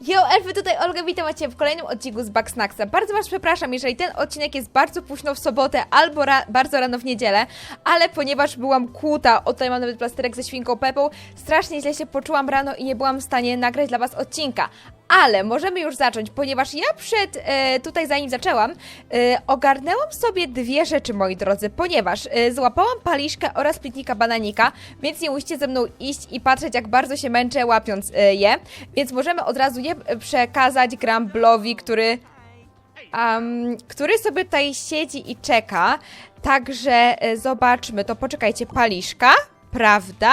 Yo, Elfy, tutaj Olga, witam Cię w kolejnym odcinku z Bugsnacksa. Bardzo Was przepraszam, jeżeli ten odcinek jest bardzo późno w sobotę albo ra bardzo rano w niedzielę, ale ponieważ byłam kłuta, o tutaj mam nawet plasterek ze świnką Pepą, strasznie źle się poczułam rano i nie byłam w stanie nagrać dla Was odcinka. Ale możemy już zacząć, ponieważ ja przed, e, tutaj zanim zaczęłam, e, ogarnęłam sobie dwie rzeczy, moi drodzy, ponieważ e, złapałam paliszkę oraz pitnika bananika, więc nie musicie ze mną iść i patrzeć, jak bardzo się męczę łapiąc e, je, więc możemy od razu je przekazać Gramblowi, który, am, który sobie tutaj siedzi i czeka. Także e, zobaczmy, to poczekajcie, paliszka, prawda?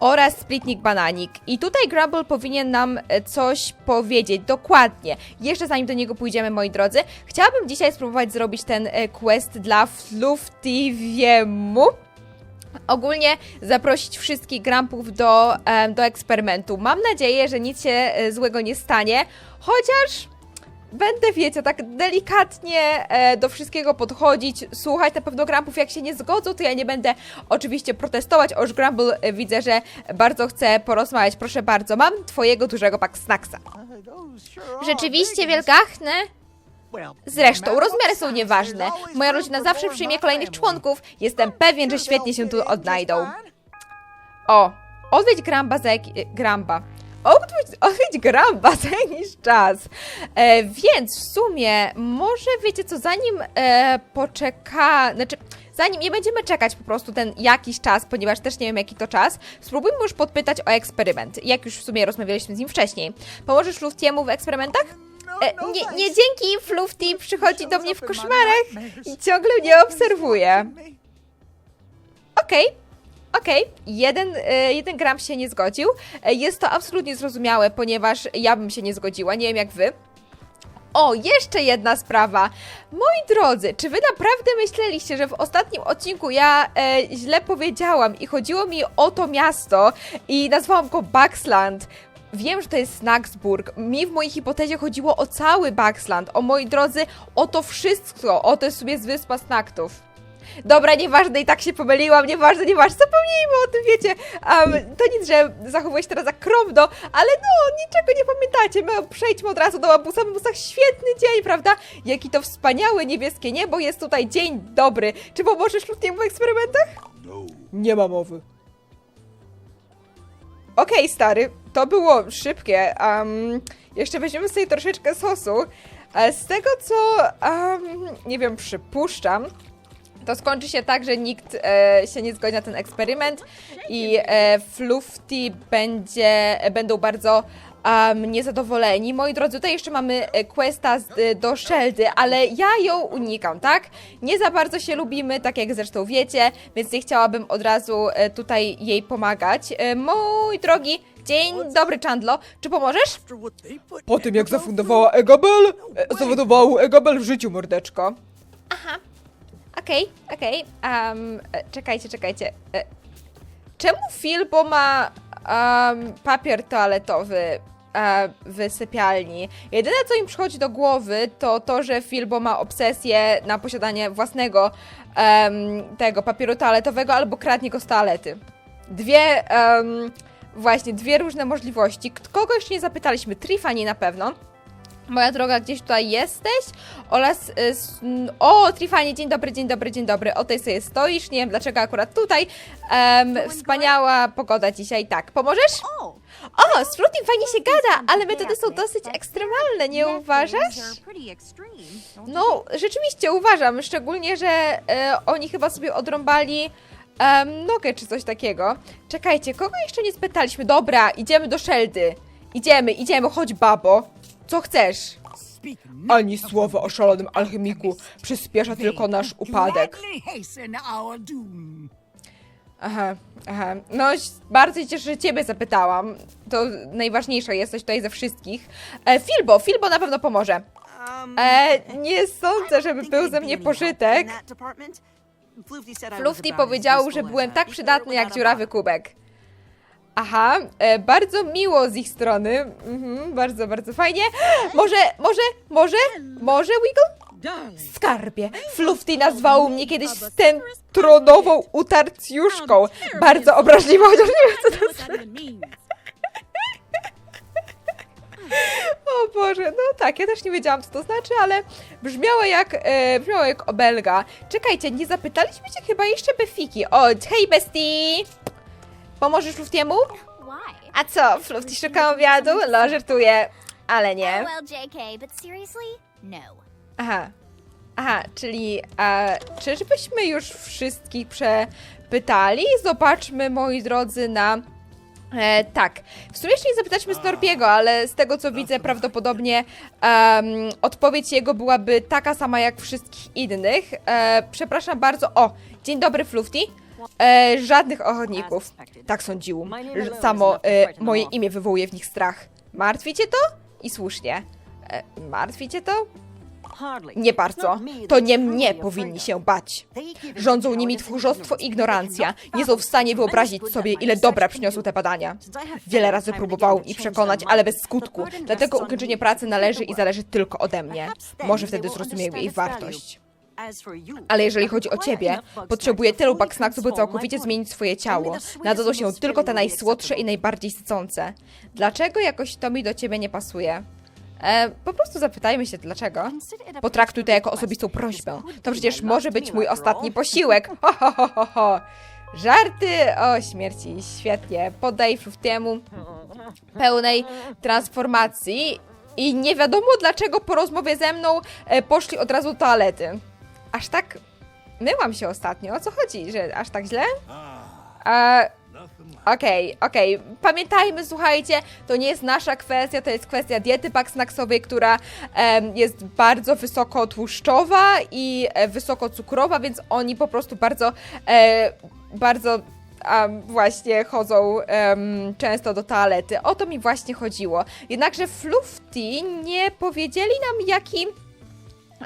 Oraz splitnik bananik. I tutaj Grumble powinien nam e, coś powiedzieć dokładnie. Jeszcze zanim do niego pójdziemy, moi drodzy, chciałabym dzisiaj spróbować zrobić ten e, quest dla Fluftiviemu. Ogólnie zaprosić wszystkich grampów do, do eksperymentu. Mam nadzieję, że nic się e, złego nie stanie, chociaż będę, wiecie, tak delikatnie e, do wszystkiego podchodzić, słuchać na pewno grampów, jak się nie zgodzą, to ja nie będę oczywiście protestować, oż Grumble e, widzę, że bardzo chce porozmawiać. Proszę bardzo, mam twojego dużego pak snacksa. Rzeczywiście wielgachne? Zresztą, rozmiary są nieważne. Moja rodzina zawsze przyjmie kolejnych członków. Jestem pewien, że świetnie się tu odnajdą. O, odwiedź Gramba za jak... Gramba. Odwiedź, odwiedź Gramba za jakiś czas. E, więc w sumie, może wiecie co, zanim e, poczeka... Znaczy, zanim nie będziemy czekać po prostu ten jakiś czas, ponieważ też nie wiem jaki to czas, spróbujmy już podpytać o eksperyment. Jak już w sumie rozmawialiśmy z nim wcześniej. Pomożesz Luftiemu w eksperymentach? E, nie, nie dzięki, Flufty przychodzi do mnie w koszmarach i ciągle mnie obserwuje. Okej, okej, jeden, e, jeden gram się nie zgodził. E, Jest to absolutnie zrozumiałe, ponieważ ja bym się nie zgodziła, nie wiem jak wy. O, jeszcze jedna sprawa. Moi drodzy, czy wy naprawdę myśleliście, że w ostatnim odcinku ja e, źle powiedziałam i chodziło mi o to miasto i nazwałam go Bugsland? Wiem, że to jest Snacksburg. Mi w mojej hipotezie chodziło o cały Bugsland. O moi drodzy, o to wszystko. O to jest sobie z wyspa Snaktów. Dobra, nieważne, i tak się pomyliłam, nieważne, nieważne, zapomnijmy o tym, wiecie. Um, to nic, że zachowuję się teraz za kromno, ale no, niczego nie pamiętacie. My przejdźmy od razu do łabusa. W busach świetny dzień, prawda? Jaki to wspaniałe niebieskie niebo, jest tutaj dzień dobry. Czy pomożesz ludzkim w eksperymentach? Nie ma mowy. Okej, stary, to było szybkie. Um, jeszcze weźmiemy sobie troszeczkę sosu. E, Z tego, co, um, nie wiem, przypuszczam, to skończy się tak, że nikt e, się nie zgodzi na ten eksperyment i e, Flufty będzie, będą bardzo um, niezadowoleni. Moi drodzy, tutaj jeszcze mamy e, questa z, e, do Sheldy, ale ja ją unikam, tak? Nie za bardzo się lubimy, tak jak zresztą wiecie, więc nie chciałabym od razu e, tutaj jej pomagać. E, mój drogi, dzień dobry, Chandlo. Czy pomożesz? Po tym jak zafundowała Egabel, e, zawodował Egabel w życiu, mordeczko. Okej, okej. em, e, czekajcie, czekajcie. E, czemu Filbo ma em, papier toaletowy e, w sypialni? Jedyne, co im przychodzi do głowy, to to, że Filbo ma obsesję na posiadanie własnego em, tego papieru toaletowego albo kradnie go z toalety. Dwie, em, właśnie, dwie różne możliwości. K- Kogo jeszcze nie zapytaliśmy? Trifani na pewno. Moja droga, gdzieś tutaj jesteś? Oraz. O, Trifanie, dzień dobry, dzień dobry, dzień dobry. O tej sobie stoisz. Nie wiem dlaczego akurat tutaj. Em, wspaniała pogoda dzisiaj, tak. Pomożesz? O, z Frutim fajnie się gada, ale metody są dosyć ekstremalne, nie uważasz? No, rzeczywiście uważam. Szczególnie, że e, oni chyba sobie odrąbali em, nogę czy coś takiego. Czekajcie, kogo jeszcze nie spytaliśmy? Dobra, idziemy do Sheldy. Idziemy, idziemy, chodź babo. Co chcesz? Ani słowa o szalonym alchemiku przyspiesza tylko nasz upadek. Aha, aha. No, bardzo się cieszę, że ciebie zapytałam. To najważniejsza jesteś tutaj ze wszystkich. E, Filbo, Filbo na pewno pomoże. E, nie sądzę, żeby był ze mnie pożytek. Flufty powiedział, że byłem tak przydatny jak dziurawy kubek. Aha, e, bardzo miło z ich strony. Mhm, bardzo, bardzo fajnie. Może, może, może, może Wiggle? Skarbie, Flufty nazwał mnie kiedyś stentronową utarcjuszką. Bardzo obraźliwą, chociaż nie wiem co to znaczy. O Boże, no tak, ja też nie wiedziałam, co to znaczy, ale brzmiało jak, e, brzmiało jak obelga. Czekajcie, nie zapytaliśmy cię chyba jeszcze Befiki. O, hej bestii! Pomożesz Fluftiemu? Why? A co, Flufti szuka obiadu? No, żartuję, ale nie. Seriously? No. Aha, aha, czyli e, czyżbyśmy już wszystkich przepytali? Zobaczmy, moi drodzy, na... E, tak, w sumie jeszcze nie zapytaliśmy Snorpiego, ale z tego co widzę prawdopodobnie odpowiedź jego byłaby taka sama jak wszystkich innych. E, przepraszam bardzo, o, dzień dobry Flufti. E, żadnych ochotników. Tak sądziłam. że Samo e, moje imię wywołuje w nich strach. Martwicie to? I słusznie. E, martwicie to? Nie bardzo. To nie mnie powinni się bać. Rządzą nimi tchórzostwo i ignorancja. Nie są w stanie wyobrazić sobie, ile dobra przyniosą te badania. Wiele razy próbowałam ich przekonać, ale bez skutku. Dlatego ukończenie pracy należy i zależy tylko ode mnie. Może wtedy zrozumieją jej wartość. Ale jeżeli chodzi o ciebie, potrzebuję tylu backsnacksów, by całkowicie zmienić swoje ciało. Nadadzą się tylko te najsłodsze i najbardziej sycące. Dlaczego jakoś to mi do ciebie nie pasuje? E, po prostu zapytajmy się dlaczego. Potraktuj to jako osobistą prośbę. To przecież może być mój ostatni posiłek. Ho, ho, ho, ho, ho. Żarty o śmierci. Świetnie. Podaj Fluftiemu pełnej transformacji. I nie wiadomo dlaczego po rozmowie ze mną e, poszli od razu do toalety. Aż tak myłam się ostatnio. O co chodzi? Że aż tak źle? E, Okej, okej. Pamiętajmy, słuchajcie, to nie jest nasza kwestia, to jest kwestia diety backsnacksowej, która em, jest bardzo wysoko tłuszczowa i e, wysoko cukrowa, więc oni po prostu bardzo, e, bardzo właśnie chodzą em, często do toalety. O to mi właśnie chodziło. Jednakże Flufty nie powiedzieli nam, jaki...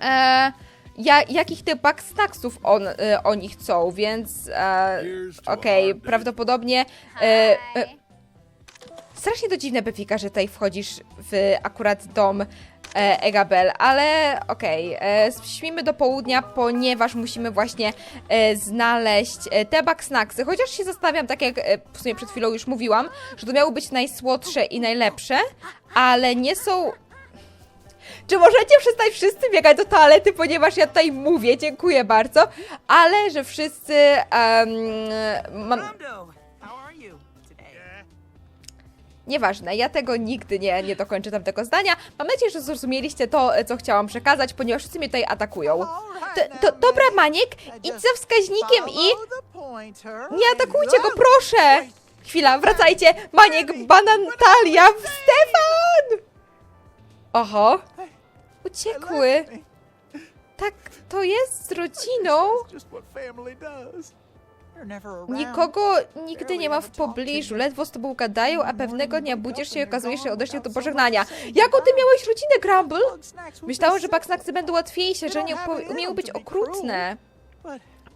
E, ja, jakich tych backsnacksów on, e, oni chcą, więc e, okej, prawdopodobnie e, e, strasznie to dziwne, Befika, że tutaj wchodzisz w akurat dom e, Egabel, ale okej, e, śpimy do południa, ponieważ musimy właśnie e, znaleźć e, te backsnacksy, chociaż się zastanawiam, tak jak e, w sumie przed chwilą już mówiłam, że to miały być najsłodsze i najlepsze, ale nie są czy możecie przestać wszyscy biegać do toalety, ponieważ ja tutaj mówię, dziękuję bardzo, ale że wszyscy em, mam? Nieważne, ja tego nigdy nie, nie dokończę tamtego zdania. Mam nadzieję, że zrozumieliście to, co chciałam przekazać, ponieważ wszyscy mnie tutaj atakują. To, to, dobra, Maniek, idź za wskaźnikiem i nie atakujcie go, proszę! Chwila, wracajcie! Maniek, Banan, Talia, Stefan! Oho, uciekły. Tak, to jest z rodziną. Nikogo nigdy nie ma w pobliżu, ledwo z tobą gadają, a pewnego dnia budzisz się i okazuje się, odeszli do pożegnania. Jaką ty miałeś rodzinę, Grumble? Myślałam, że backsnacksy będą łatwiejsze, że nie umieją być okrutne.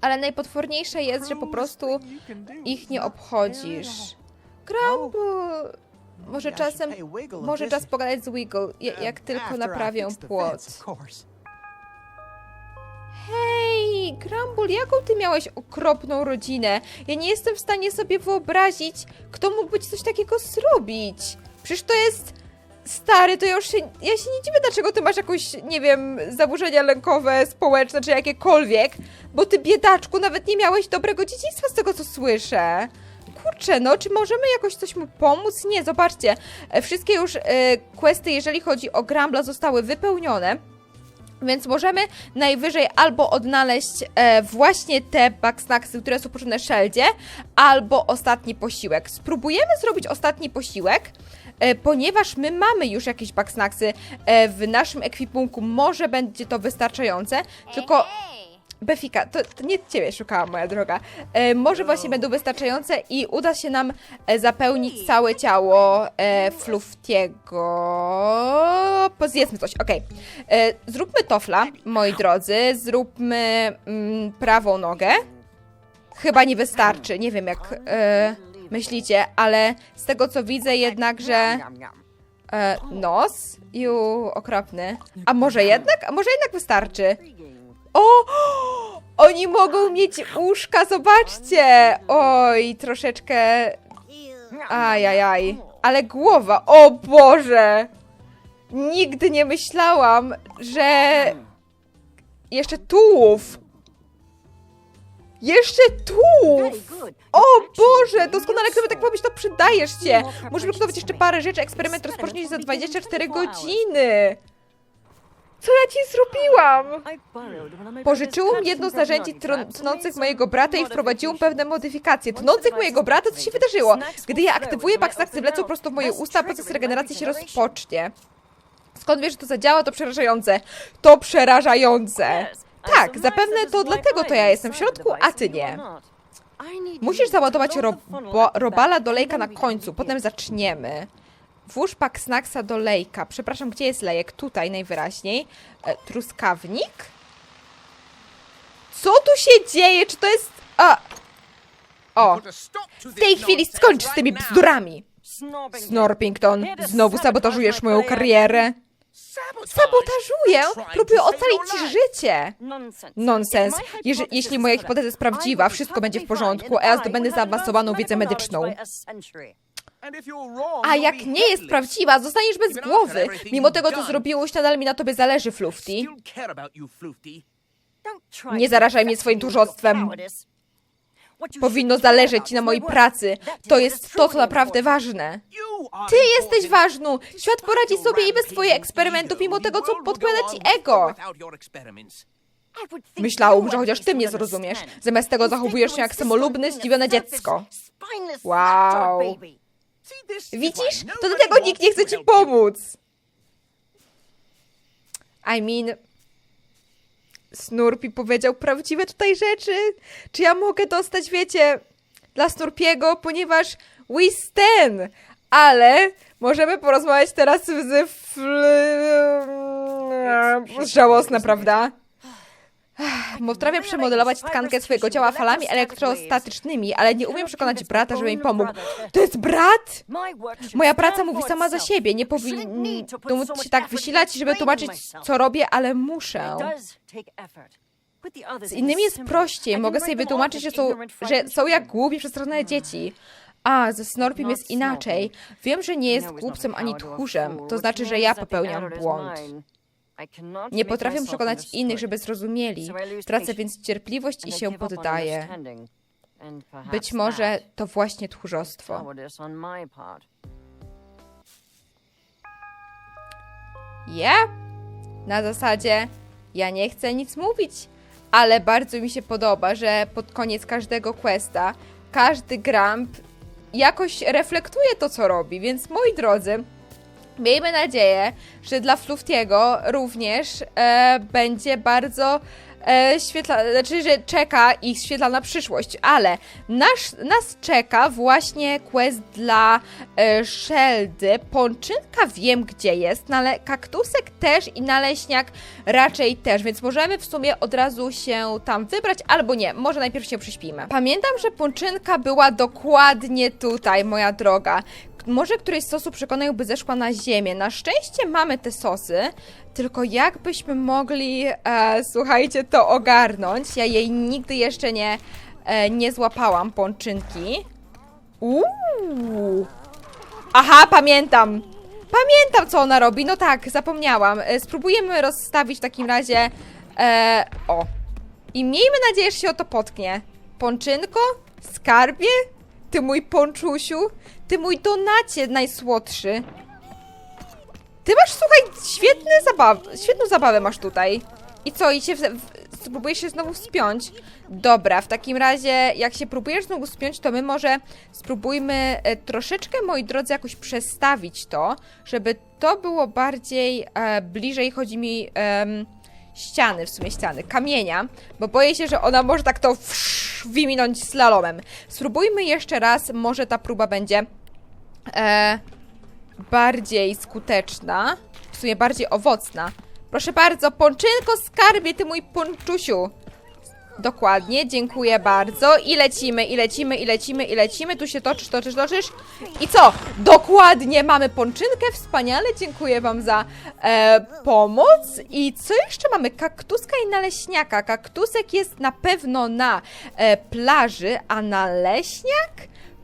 Ale najpotworniejsze jest, że po prostu ich nie obchodzisz. Grumble! Może czasem, może czas pogadać z Wiggle, ja- jak tylko naprawię płot. Hej, Grumble, jaką ty miałeś okropną rodzinę? Ja nie jestem w stanie sobie wyobrazić, kto mógłby ci coś takiego zrobić. Przecież to jest stary, to ja już się, ja się nie dziwię, dlaczego ty masz jakąś, nie wiem, zaburzenia lękowe, społeczne, czy jakiekolwiek, bo ty, biedaczku, nawet nie miałeś dobrego dzieciństwa z tego, co słyszę. Kurczę, no, czy możemy jakoś coś mu pomóc? Nie, zobaczcie, e, wszystkie już e, questy, jeżeli chodzi o Grambla, zostały wypełnione. Więc możemy najwyżej albo odnaleźć e, właśnie te backsnacksy, które są potrzebne Sheldzie, albo ostatni posiłek. Spróbujemy zrobić ostatni posiłek, e, ponieważ my mamy już jakieś backsnacksy e, w naszym ekwipunku. Może będzie to wystarczające, tylko... Befika, to, to nie ciebie szukałam, moja droga. E, może właśnie będą wystarczające i uda się nam e, zapełnić całe ciało e, Fluftiego. Pozjedzmy coś, okej. E, Zróbmy tofla, moi drodzy. Zróbmy mm, prawą nogę. Chyba nie wystarczy, nie wiem jak e, myślicie, ale z tego co widzę jednakże e, nos, ju, okropny. A może jednak? A może jednak wystarczy? O! Oni mogą mieć uszka, zobaczcie! Oj, troszeczkę. Ajajaj. Ale głowa, o Boże! nigdy nie myślałam, że jeszcze tułów. Jeszcze tułów! O Boże, doskonale, gdyby tak powiedzieć, to przydajesz się. Możemy przygotować jeszcze parę rzeczy, eksperyment rozpocznie za 24 godziny. Co ja ci zrobiłam? Pożyczyłam jedno z narzędzi tnących mojego brata i wprowadziłam pewne modyfikacje. Tnących mojego brata? Co się wydarzyło? Gdy je aktywuję, baksnaksy wlecą prosto w moje usta, a proces regeneracji się rozpocznie. Skąd wiesz, że to zadziała? To przerażające. To przerażające. Tak, zapewne to dlatego to ja jestem w środku, a ty nie. Musisz załadować robala do lejka na końcu, potem zaczniemy. Włóż pak snacksa do lejka. Przepraszam, gdzie jest lejek? Tutaj najwyraźniej. E, truskawnik? Co tu się dzieje? Czy to jest... A... O, w tej chwili skończ z tymi bzdurami! Snorpington, znowu sabotażujesz moją karierę. Sabotażuję? Próbuję ocalić ci życie. Nonsens. Jeż, jeśli moja hipoteza jest prawdziwa, wszystko będzie w porządku, a ja zdobędę zaawansowaną wiedzę medyczną. A jak nie jest prawdziwa, zostaniesz bez głowy. Mimo tego, co zrobiłeś, nadal mi na tobie zależy, Flufty. Nie zarażaj mnie swoim tchórzostwem. Powinno zależeć ci na mojej pracy. To jest to, co naprawdę ważne. Ty jesteś ważną. Świat poradzi sobie i bez twoich eksperymentów, mimo tego, co podpowiada ci ego. Myślałam, że chociaż ty mnie zrozumiesz. Zamiast tego zachowujesz się jak samolubne, zdziwione dziecko. Wow. Widzisz? To dlatego nikt nie chce ci pomóc. I mean... Snurpi powiedział prawdziwe tutaj rzeczy. Czy ja mogę dostać, wiecie, dla Snurpiego, ponieważ we stan. Ale możemy porozmawiać teraz z... Fl... Żałosne, prawda? Potrafię przemodelować tkankę swojego ciała falami elektrostatycznymi, ale nie umiem przekonać brata, żeby mi pomógł. To jest brat? Moja praca mówi sama za siebie. Nie powinno się tak wysilać, żeby tłumaczyć, co robię, ale muszę. Z innymi jest prościej. Mogę sobie wytłumaczyć, że są, że są jak głupie, przestraszone dzieci. A, ze Snorpim jest inaczej. Wiem, że nie jest głupcem ani tchórzem. To znaczy, że ja popełniam błąd. Nie potrafię przekonać innych, żeby zrozumieli. Tracę więc cierpliwość i się poddaję. Być może to właśnie tchórzostwo. Ja? Na zasadzie, ja nie chcę nic mówić, ale bardzo mi się podoba, że pod koniec każdego questa każdy Gramp jakoś reflektuje to, co robi, więc moi drodzy, miejmy nadzieję, że dla Fluftiego również e, będzie bardzo e, świetla, znaczy, że czeka ich świetlana przyszłość, ale nasz, nas czeka właśnie quest dla e, Sheldy. Ponczynka wiem gdzie jest, ale kaktusek też i naleśniak raczej też, więc możemy w sumie od razu się tam wybrać, albo nie, może najpierw się przyśpimy. Pamiętam, że ponczynka była dokładnie tutaj, moja droga. Może któryś z sosów przekonań by zeszła na ziemię. Na szczęście mamy te sosy, tylko jak byśmy mogli, e, słuchajcie, to ogarnąć? Ja jej nigdy jeszcze nie, e, nie złapałam, pączynki. Uuu. Aha, pamiętam. Pamiętam, co ona robi. No tak, zapomniałam. E, Spróbujemy rozstawić w takim razie. E, o. I miejmy nadzieję, że się o to potknie. Pączynko? Skarbie? Ty mój ponczusiu? Ty mój donacie najsłodszy. Ty masz, słuchaj, świetny zabaw, świetną zabawę masz tutaj. I co, i się w, w, spróbujesz się znowu wspiąć? Dobra, w takim razie, jak się próbujesz znowu wspiąć, to my może spróbujmy e, troszeczkę, moi drodzy, jakoś przestawić to, żeby to było bardziej e, bliżej, chodzi mi... em, ściany, w sumie ściany, kamienia, bo boję się, że ona może tak to wsz, wyminąć slalomem. Spróbujmy jeszcze raz, może ta próba będzie e, bardziej skuteczna, w sumie bardziej owocna. Proszę bardzo, ponczynko skarbie, ty mój ponczusiu. Dokładnie, dziękuję bardzo. I lecimy, i lecimy, i lecimy, i lecimy. Tu się toczysz, toczysz, toczysz. I co? Dokładnie, mamy ponczynkę, wspaniale. Dziękuję Wam za e, pomoc. I co jeszcze mamy? Kaktuska i naleśniaka. Kaktusek jest na pewno na e, plaży, a naleśniak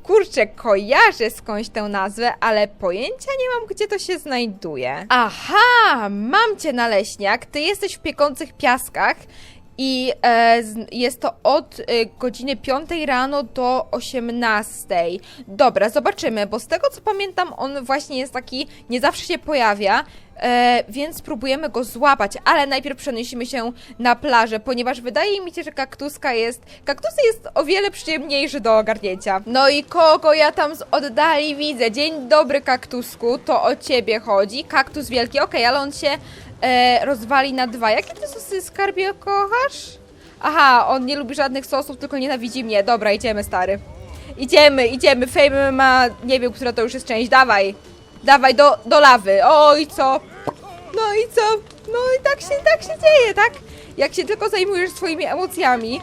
kurczę, kojarzę skądś tę nazwę, ale pojęcia nie mam, gdzie to się znajduje. Aha, mam cię naleśniak, ty jesteś w piekących piaskach i e, jest to od e, godziny 5 rano do 18. Dobra, zobaczymy, bo z tego co pamiętam, on właśnie jest taki, nie zawsze się pojawia, e, więc spróbujemy go złapać, ale najpierw przenosimy się na plażę, ponieważ wydaje mi się, że kaktuska jest, kaktus jest o wiele przyjemniejszy do ogarnięcia. No i kogo ja tam z oddali widzę? Dzień dobry, kaktusku, to o ciebie chodzi. Kaktus wielki, okej, ale on się e, rozwali na dwa. Jakie ty sosy skarbie kochasz? Aha, on nie lubi żadnych sosów, tylko nienawidzi mnie. Dobra, idziemy, stary. Idziemy, idziemy. Fame ma, nie wiem, która to już jest część. Dawaj, dawaj do, do lawy. Oj, co? No i co? No i tak się, tak się dzieje, tak? Jak się tylko zajmujesz swoimi emocjami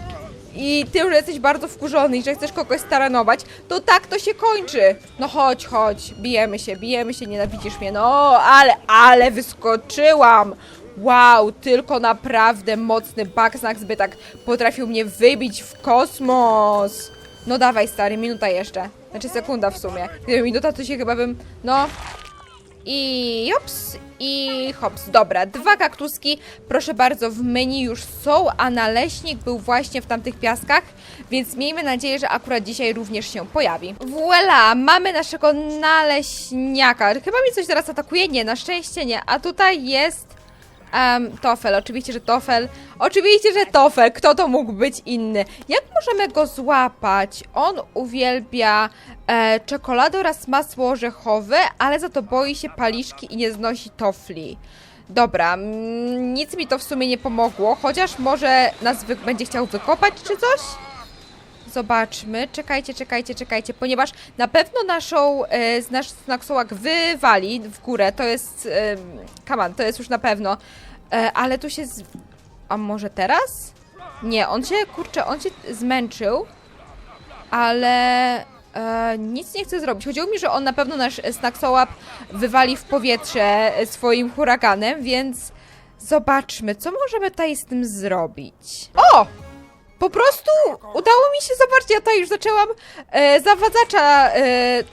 i ty już jesteś bardzo wkurzony i że chcesz kogoś staranować, to tak to się kończy. No chodź, chodź, bijemy się, bijemy się, nienawidzisz mnie. No, ale, ale wyskoczyłam. Wow, tylko naprawdę mocny Bugsnax by tak potrafił mnie wybić w kosmos. No dawaj, stary, minuta jeszcze. Znaczy sekunda w sumie. Gdyby minuta, to się chyba bym... No, i jops, i hops. Dobra, dwa kaktuski, proszę bardzo, w menu już są, a naleśnik był właśnie w tamtych piaskach, więc miejmy nadzieję, że akurat dzisiaj również się pojawi. Voila, mamy naszego naleśniaka. Chyba mi coś teraz atakuje? Nie, na szczęście nie. A tutaj jest um, Tofel, oczywiście, że Tofel. Oczywiście, że Tofel. Kto to mógł być inny? Jak możemy go złapać? On uwielbia e, czekoladę oraz masło orzechowe, ale za to boi się paliszki i nie znosi tofli. Dobra, nic mi to w sumie nie pomogło, chociaż może nas będzie chciał wykopać czy coś? Zobaczmy, czekajcie, czekajcie, czekajcie, ponieważ na pewno naszą, e, nasz snacksołak wywali w górę, to jest, e, come on, to jest już na pewno, e, ale tu się, z... a może teraz? Nie, on się, kurczę, on się zmęczył, ale e, nic nie chce zrobić. Chodziło mi, że on na pewno nasz snacksołap wywali w powietrze swoim huraganem, więc zobaczmy, co możemy tutaj z tym zrobić. O! Po prostu udało mi się, zobaczcie, ja tutaj już zaczęłam e, zawadzacza e,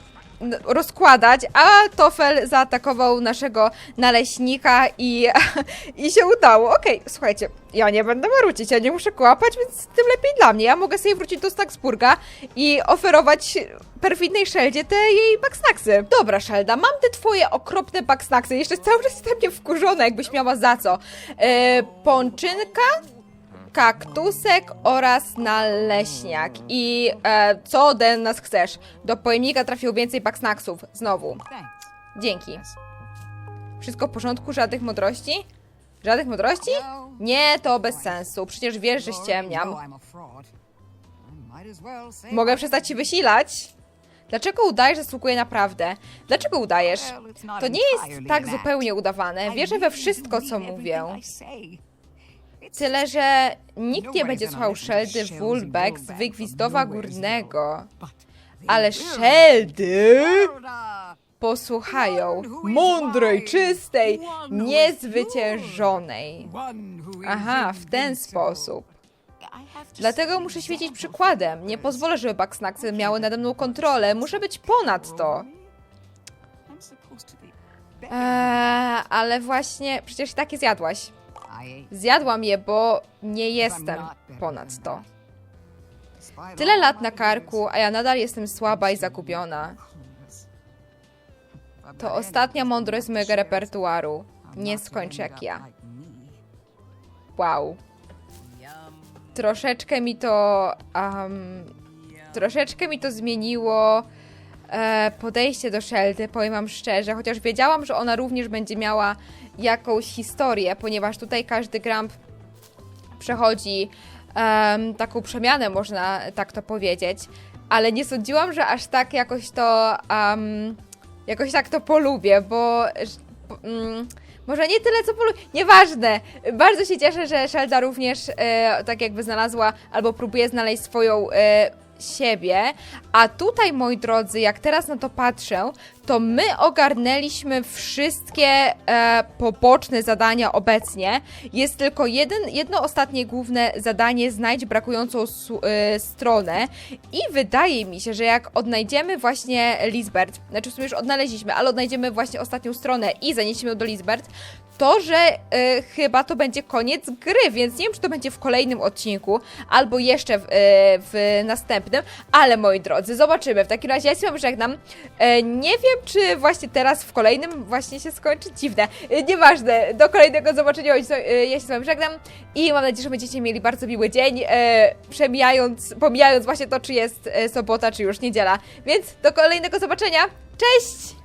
rozkładać, a Tofel zaatakował naszego naleśnika i, i się udało. Okej, słuchajcie, ja nie będę marudzić, ja nie muszę kłapać, więc tym lepiej dla mnie. Ja mogę sobie wrócić do Snacksburga i oferować perfidnej Szeldzie te jej backsnacksy. Dobra, Szelda, mam te twoje okropne backsnacksy. Jeszcze cały czas jestem wkurzona, jakbyś miała za co. E, pączynka, kaktusek oraz naleśniak. I e, co ode nas chcesz? Do pojemnika trafiło więcej backsnacksów. Znowu. Dzięki. Wszystko w porządku? Żadnych mądrości? Żadnych mądrości? Nie, to bez sensu. Przecież wiesz, że ściemniam. Mogę przestać ci wysilać? Dlaczego udajesz, że sługuję naprawdę? Dlaczego udajesz? To nie jest tak zupełnie udawane. Wierzę we wszystko, co mówię. Tyle, że nikt nie będzie słuchał Szeldy Wulbeck z Wygwizdowa Górnego. Ale Szeldy posłuchają mądrej, czystej, niezwyciężonej. Aha, w ten sposób. Dlatego muszę świecić przykładem. Nie pozwolę, żeby Bugsnacksy miały nade mną kontrolę. Muszę być ponad to. Eee, ale właśnie, przecież takie zjadłaś. Zjadłam je, bo nie jestem ponad to. Tyle lat na karku, a ja nadal jestem słaba i zagubiona. To ostatnia mądrość z mojego repertuaru. Nie skończę jak ja. Wow. Troszeczkę mi to. Um, troszeczkę mi to zmieniło podejście do Sheldy, powiem wam szczerze, chociaż wiedziałam, że ona również będzie miała jakąś historię, ponieważ tutaj każdy Gramp przechodzi em, taką przemianę, można tak to powiedzieć, ale nie sądziłam, że aż tak jakoś to em, jakoś tak to polubię, bo mm, może nie tyle co polubię, nieważne. Bardzo się cieszę, że Shelda również e, tak jakby znalazła albo próbuje znaleźć swoją e, siebie. A tutaj, moi drodzy, jak teraz na to patrzę, to my ogarnęliśmy wszystkie e, poboczne zadania obecnie. Jest tylko jeden, jedno ostatnie główne zadanie, znajdź brakującą su, e, stronę. I wydaje mi się, że jak odnajdziemy właśnie Lisbeth, znaczy w sumie już odnaleźliśmy, ale odnajdziemy właśnie ostatnią stronę i zaniesiemy ją do Lisbeth, to, że e, chyba to będzie koniec gry, więc nie wiem, czy to będzie w kolejnym odcinku, albo jeszcze w, e, w następnym, ale moi drodzy, zobaczymy. W takim razie ja się wam żegnam. E, nie wiem, czy właśnie teraz w kolejnym właśnie się skończy. Dziwne. E, nieważne. Do kolejnego zobaczenia. E, Ja się z wami żegnam i mam nadzieję, że będziecie mieli bardzo miły dzień, e, przemijając, pomijając właśnie to, czy jest e, sobota, czy już niedziela. Więc do kolejnego zobaczenia. Cześć!